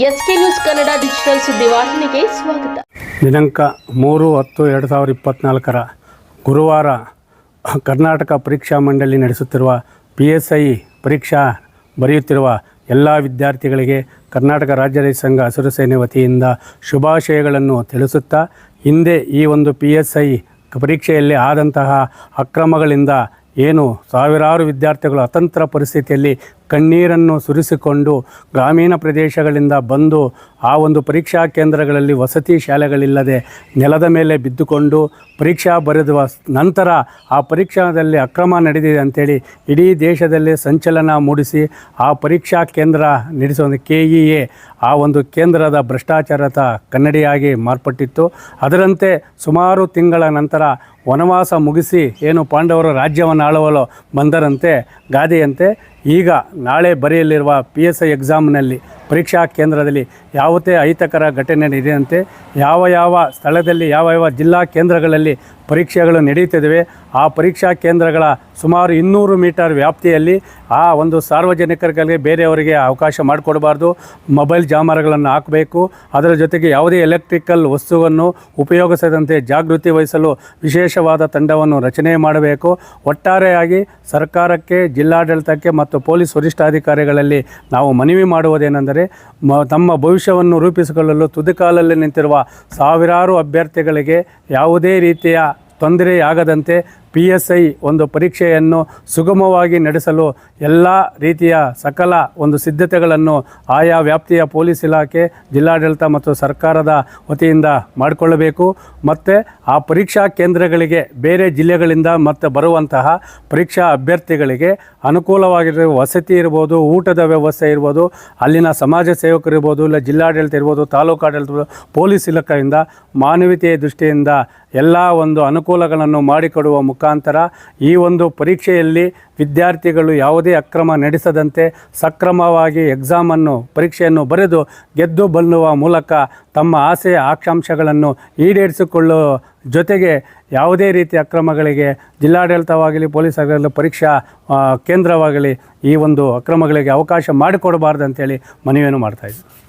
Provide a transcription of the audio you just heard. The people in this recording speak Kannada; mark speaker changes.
Speaker 1: ಎಸ್ಕೆ ನ್ಯೂಸ್ ಕನ್ನಡ ಡಿಜಿಟಲ್ ಸುದ್ದಿವಾಹಿನಿಗೆ ಸ್ವಾಗತ.
Speaker 2: ದಿನಾಂಕ ಮೂರು ಹತ್ತು ಎರಡು ಸಾವಿರದ ಇಪ್ಪತ್ತ್ನಾಲ್ಕರ ಗುರುವಾರ ಕರ್ನಾಟಕ ಪರೀಕ್ಷಾ ಮಂಡಳಿ ನಡೆಸುತ್ತಿರುವ ಪಿ ಎಸ್ ಐ ಪರೀಕ್ಷಾ ಬರೆಯುತ್ತಿರುವ ಎಲ್ಲ ವಿದ್ಯಾರ್ಥಿಗಳಿಗೆ ಕರ್ನಾಟಕ ರಾಜ್ಯ ರೈತ ಸಂಘ ಹಸಿರು ಸೇನೆ ವತಿಯಿಂದ ಶುಭಾಶಯಗಳನ್ನು ತಿಳಿಸುತ್ತಾ, ಹಿಂದೆ ಈ ಒಂದು ಪಿ ಎಸ್ ಐ ಪರೀಕ್ಷೆಯಲ್ಲಿ ಆದಂತಹ ಅಕ್ರಮಗಳಿಂದ ಏನು ಸಾವಿರಾರು ವಿದ್ಯಾರ್ಥಿಗಳು ಅತಂತ್ರ ಪರಿಸ್ಥಿತಿಯಲ್ಲಿ ಕಣ್ಣೀರನ್ನು ಸುರಿಸಿಕೊಂಡು ಗ್ರಾಮೀಣ ಪ್ರದೇಶಗಳಿಂದ ಬಂದು ಆ ಒಂದು ಪರೀಕ್ಷಾ ಕೇಂದ್ರಗಳಲ್ಲಿ ವಸತಿ ಶಾಲೆಗಳಿಲ್ಲದೆ ನೆಲದ ಮೇಲೆ ಬಿದ್ದುಕೊಂಡು ಪರೀಕ್ಷಾ ಬರೆದುವ ನಂತರ ಆ ಪರೀಕ್ಷಾದಲ್ಲಿ ಅಕ್ರಮ ನಡೆದಿದೆ ಅಂಥೇಳಿ ಇಡೀ ದೇಶದಲ್ಲಿ ಸಂಚಲನ ಮೂಡಿಸಿ ಆ ಪರೀಕ್ಷಾ ಕೇಂದ್ರ ನಡೆಸುವ ಕೆ ಇ ಎ ಆ ಒಂದು ಕೇಂದ್ರದ ಭ್ರಷ್ಟಾಚಾರದ ಕನ್ನಡಿಯಾಗಿ ಮಾರ್ಪಟ್ಟಿತ್ತು. ಅದರಂತೆ ಸುಮಾರು ತಿಂಗಳ ನಂತರ ವನವಾಸ ಮುಗಿಸಿ ಏನು ಪಾಂಡವರು ರಾಜ್ಯವನ್ನು ಆಳುವಲು ಬಂದರಂತೆ ಗಾದೆಯಂತೆ ಈಗ ನಾಳೆ ಬರೆಯಲಿರುವ ಪಿ ಎಸ್ ಐ ಎಕ್ಸಾಮ್ನಲ್ಲಿ ಪರೀಕ್ಷಾ ಕೇಂದ್ರದಲ್ಲಿ ಯಾವುದೇ ಅಹಿತಕರ ಘಟನೆ ನಡೆಯದಂತೆ ಯಾವ ಯಾವ ಸ್ಥಳದಲ್ಲಿ ಯಾವ ಯಾವ ಜಿಲ್ಲಾ ಕೇಂದ್ರಗಳಲ್ಲಿ ಪರೀಕ್ಷೆಗಳು ನಡೆಯುತ್ತಿದ್ದಾವೆ ಆ ಪರೀಕ್ಷಾ ಕೇಂದ್ರಗಳ ಸುಮಾರು ಇನ್ನೂರು ಮೀಟರ್ ವ್ಯಾಪ್ತಿಯಲ್ಲಿ ಆ ಒಂದು ಸಾರ್ವಜನಿಕರಿಗೆ ಬೇರೆಯವರಿಗೆ ಅವಕಾಶ ಮಾಡಿಕೊಡಬಾರ್ದು. ಮೊಬೈಲ್ ಜಾಮರಗಳನ್ನು ಹಾಕಬೇಕು. ಅದರ ಜೊತೆಗೆ ಯಾವುದೇ ಎಲೆಕ್ಟ್ರಿಕಲ್ ವಸ್ತುವನ್ನು ಉಪಯೋಗಿಸದಂತೆ ಜಾಗೃತಿ ವಹಿಸಲು ವಿಶೇಷವಾದ ತಂಡವನ್ನು ರಚನೆ ಮಾಡಬೇಕು. ಒಟ್ಟಾರೆಯಾಗಿ ಸರ್ಕಾರಕ್ಕೆ, ಜಿಲ್ಲಾಡಳಿತಕ್ಕೆ ಮತ್ತು ಪೊಲೀಸ್ ವರಿಷ್ಠಾಧಿಕಾರಿಗಳಲ್ಲಿ ನಾವು ಮನವಿ ಮಾಡುವುದೇನೆಂದರೆ, ಮ ತಮ್ಮ ಭವಿಷ್ಯವನ್ನು ರೂಪಿಸಿಕೊಳ್ಳಲು ತುದಿಕಾಲಲ್ಲಿ ನಿಂತಿರುವ ಸಾವಿರಾರು ಅಭ್ಯರ್ಥಿಗಳಿಗೆ ಯಾವುದೇ ರೀತಿಯ ತೊಂದರೆಯಾಗದಂತೆ ಪಿ ಎಸ್ ಐ ಒಂದು ಪರೀಕ್ಷೆಯನ್ನು ಸುಗಮವಾಗಿ ನಡೆಸಲು ಎಲ್ಲ ರೀತಿಯ ಸಕಲ ಒಂದು ಸಿದ್ಧತೆಗಳನ್ನು ಆಯಾ ವ್ಯಾಪ್ತಿಯ ಪೊಲೀಸ್ ಇಲಾಖೆ, ಜಿಲ್ಲಾಡಳಿತ ಮತ್ತು ಸರ್ಕಾರದ ವತಿಯಿಂದ ಮಾಡಿಕೊಳ್ಳಬೇಕು. ಮತ್ತು ಆ ಪರೀಕ್ಷಾ ಕೇಂದ್ರಗಳಿಗೆ, ಬೇರೆ ಜಿಲ್ಲೆಗಳಿಂದ ಮತ್ತು ಬರುವಂತಹ ಪರೀಕ್ಷಾ ಅಭ್ಯರ್ಥಿಗಳಿಗೆ ಅನುಕೂಲವಾಗಿರುವ ವಸತಿ ಇರ್ಬೋದು, ಊಟದ ವ್ಯವಸ್ಥೆ ಇರ್ಬೋದು, ಅಲ್ಲಿನ ಸಮಾಜ ಸೇವಕರು ಇರ್ಬೋದು, ಇಲ್ಲ ಜಿಲ್ಲಾಡಳಿತ ಇರ್ಬೋದು, ತಾಲೂಕಾಡಳಿತ ಪೊಲೀಸ್ ಇಲಾಖೆಯಿಂದ ಮಾನವೀಯತೆಯ ದೃಷ್ಟಿಯಿಂದ ಎಲ್ಲ ಒಂದು ಅನುಕೂಲಗಳನ್ನು ಮಾಡಿಕೊಡುವ ಮುಖಾಂತರ ಈ ಒಂದು ಪರೀಕ್ಷೆಯಲ್ಲಿ ವಿದ್ಯಾರ್ಥಿಗಳು ಯಾವುದೇ ಅಕ್ರಮ ನಡೆಸದಂತೆ ಸಕ್ರಮವಾಗಿ ಎಕ್ಸಾಮನ್ನು ಪರೀಕ್ಷೆಯನ್ನು ಬರೆದು ಗೆದ್ದು ಬಲ್ಲುವ ಮೂಲಕ ತಮ್ಮ ಆಸೆ, ಆಕಾಂಕ್ಷೆಗಳನ್ನು ಈಡೇರಿಸಿಕೊಳ್ಳುವ ಜೊತೆಗೆ ಯಾವುದೇ ರೀತಿಯ ಅಕ್ರಮಗಳಿಗೆ, ಜಿಲ್ಲಾಡಳಿತವಾಗಲಿ, ಪೊಲೀಸ್ ಆಗಲಿ, ಪರೀಕ್ಷಾ ಕೇಂದ್ರವಾಗಲಿ ಈ ಒಂದು ಅಕ್ರಮಗಳಿಗೆ ಅವಕಾಶ ಮಾಡಿಕೊಡಬಾರ್ದು ಅಂತೇಳಿ ಮನವಿಯನ್ನು ಮಾಡ್ತಾಯಿದ್ದೆ